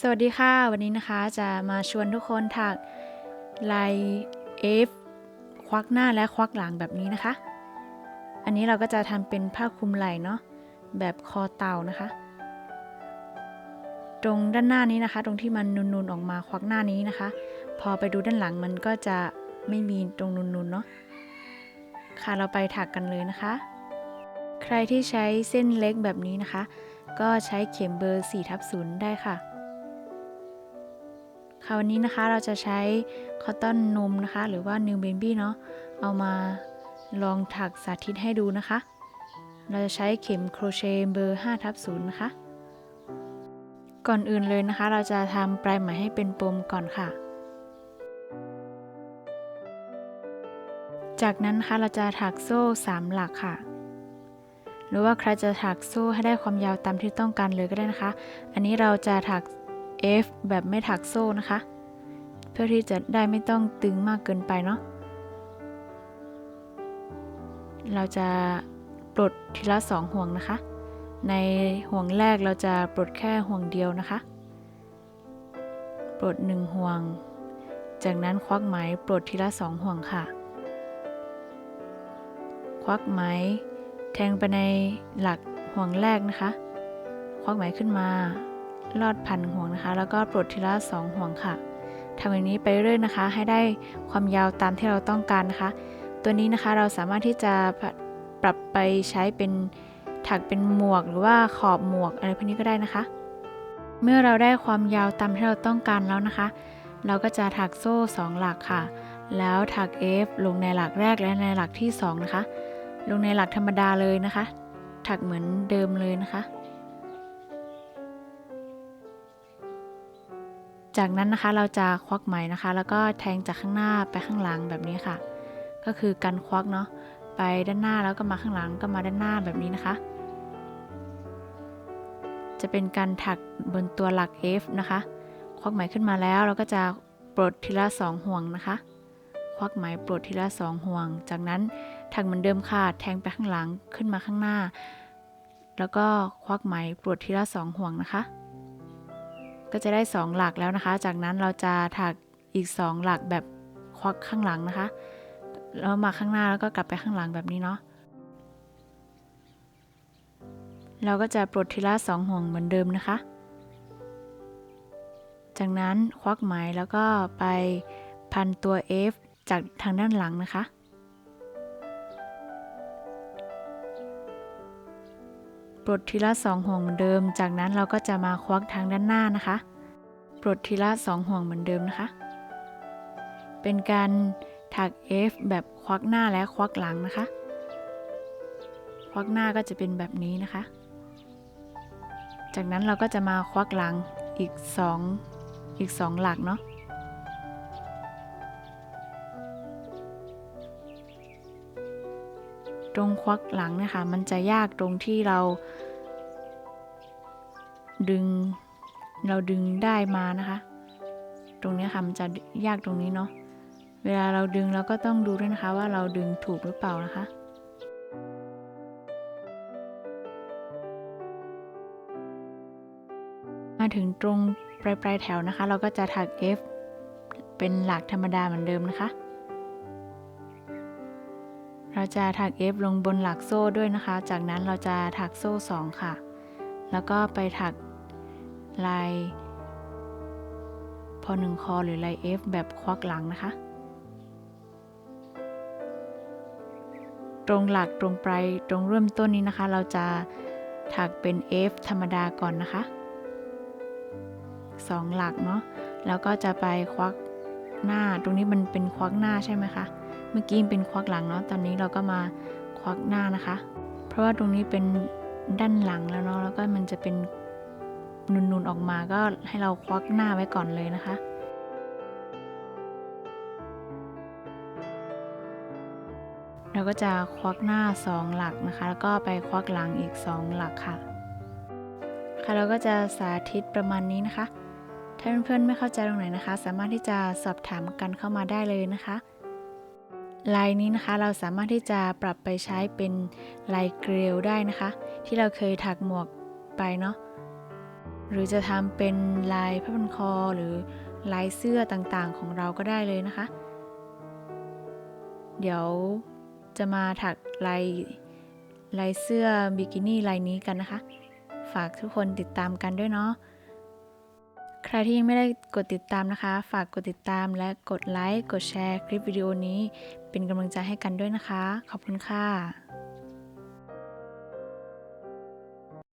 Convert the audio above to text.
สวัสดีค่ะ วันนี้นะคะจะมาชวนทุกคนถักลาย F ควักหน้าและควักหลังแบบนี้นะคะ อันนี้เราก็จะทำเป็นผ้าคลุมไหล่เนาะแบบคอเต่านะคะ ตรงด้านหน้านี้นะคะ ตรงที่มันนูนๆออกมาควักหน้านี้นะคะ พอไปดูด้านหลังมันก็จะไม่มีตรงนูนๆเนาะค่ะเราไปถักกันเลยนะคะ ใครที่ใช้เส้นเล็กแบบนี้นะคะ ก็ใช้เข็มเบอร์4ทับ0ได้ค่ะ ค่ะวันนี้นะคะเราจะใช้คอตตอนนมนะคะ หรือว่า New Baby เนาะเอามาลองถักสาธิตให้ดูนะคะ เราจะใช้เข็มโครเชต์เบอร์5ทับ0นะคะ ก่อนอื่นเลยนะคะ เราจะทำปลายไหมให้เป็นปมก่อนค่ะ จากนั้นนะคะเราจะถักโซ่ 3 หลักค่ะ หรือว่าใครจะถักโซ่ให้ได้ความยาวตามที่ต้องการเลยก็ได้นะคะ อันนี้เราจะถัก F แบบไม่ถักโซ่นะคะ เพื่อที่จะได้ไม่ต้องตึงมากเกินไปเนาะเราจะปลดทีละสองห่วงนะคะ ในห่วงแรกเราจะปลดแค่ห่วงเดียวนะคะ ปลดหนึ่งห่วง จากนั้นควักไหมปลดทีละสองห่วงค่ะ ควักไหมแทงไปในหลักห่วงแรกนะคะ ควักไหมขึ้นมา ลอดพันห่วงนะคะ แล้วก็ปลดทีละสองห่วงค่ะทำอย่างนี้ไปเรื่อยนะคะ ให้ได้ความยาวตามที่เราต้องการนะคะ ตัวนี้นะคะเราสามารถที่จะปรับไปใช้เป็นถักเป็นหมวกหรือว่าขอบหมวกอะไรพวกนี้ก็ได้นะคะ เมื่อเราได้ความยาวตามที่เราต้องการแล้วนะคะ เราก็จะถักโซ่ 2 หลักค่ะ แล้วถัก F ลงในหลักแรกและในหลักที่ 2 นะคะ ลงในหลักธรรมดาเลยนะคะ ถักเหมือนเดิมเลยนะคะ จากนั้นนะคะเราจะควักไหมนะคะ แล้วก็แทงจากข้างหน้าไปข้างหลังแบบนี้ค่ะ ก็คือการควักเนาะไปด้านหน้าแล้วก็มาข้างหลังก็มาด้านหน้าแบบนี้นะคะ จะเป็นการถักบนตัวหลัก F นะคะ ควักไหมขึ้นมาแล้ว เราก็จะปลดทีละ 2 ห่วงนะคะ ควักไหมปลดทีละ 2 ห่วง จากนั้นถักเหมือนเดิมค่ะแทงไปข้างหลังขึ้นมาข้างหน้า แล้วก็ควักไหมปลดทีละ 2 ห่วงนะคะ ก็จะได้ 2 หลักแล้วนะคะ จากนั้นเราจะถักอีก 2 หลักแบบควักข้างหลังนะคะแล้วมาข้างหน้าแล้วก็กลับไปข้างหลังแบบนี้เนาะเราก็จะปลดทีละ2ห่วงเหมือนเดิมนะคะ จากนั้นควักไหมแล้วก็ไปพันตัว F จากทางด้านหลังนะคะ ปลดทีละ2ห่วงเหมือนเดิม จากนั้นเราก็จะมาควักทางด้านหน้านะคะ ปลดทีละ2ห่วงเหมือนเดิมนะคะ เป็นการถัก F แบบควักหน้าและควักหลังนะคะ ควักหน้าก็จะเป็นแบบนี้นะคะ จากนั้นเราก็จะมาควักหลังอีก 2 อีก 2 หลักเนาะ ตรงควักหลังนะคะ มันจะยากตรงที่เรา ดึงเราดึงได้มานะคะ ตรงนี้ค่ะมันจะยากตรงนี้เนาะเวลาเราดึงเราก็ต้องดูด้วยนะคะว่าเราดึงถูกหรือเปล่านะคะมาถึงตรงปลายปลายแถวนะคะ เราก็จะถัก F เป็นหลักธรรมดาเหมือนเดิมนะคะ เราจะถัก F ลงบนหลักโซ่ด้วยนะคะ จากนั้นเราจะถักโซ่ 2 ค่ะ แล้วก็ไปถักลายพอหนึ่งคอหรือลาย F แบบควักหลังนะคะ ตรงหลักตรงปลายตรงเริ่มต้นนี้นะคะ เราจะถักเป็น F ธรรมดาก่อนนะคะ 2 หลักเนาะ แล้วก็จะไปควักหน้า ตรงนี้มันเป็นควักหน้าใช่ไหมคะ เมื่อกี้เป็นควักหลังเนาะตอนนี้เราก็มาควักหน้านะคะ เพราะว่าตรงนี้เป็นด้านหลังแล้วเนาะแล้วก็มันจะเป็นนูนๆออกมาก็ให้เราควักหน้าไว้ก่อนเลยนะคะเราก็จะควักหน้า 2 หลักนะคะ แล้วก็ไปควักหลังอีก 2 หลักค่ะ ค่ะเราก็จะสาธิตประมาณนี้นะคะ ถ้าเพื่อนๆไม่เข้าใจตรงไหนนะคะ สามารถที่จะสอบถามกันเข้ามาได้เลยนะคะ ลายนี้นะคะเราสามารถที่จะปรับไปใช้เป็นลายเกลียวได้นะคะ ที่เราเคยถักหมวกไปเนาะหรือจะทำเป็นลายผ้าพันคอหรือลายเสื้อต่างๆของเราก็ได้เลยนะคะ เดี๋ยวจะมาถักลายลายเสื้อบิกินี่ลายนี้กันนะคะ ฝากทุกคนติดตามกันด้วยเนาะ ใครที่ยังไม่ได้กดติดตามนะคะ ฝากกดติดตามและกดไลค์ กดแชร์คลิปวิดีโอนี้ เป็นกำลังใจให้กันด้วยนะคะ ขอบคุณค่ะ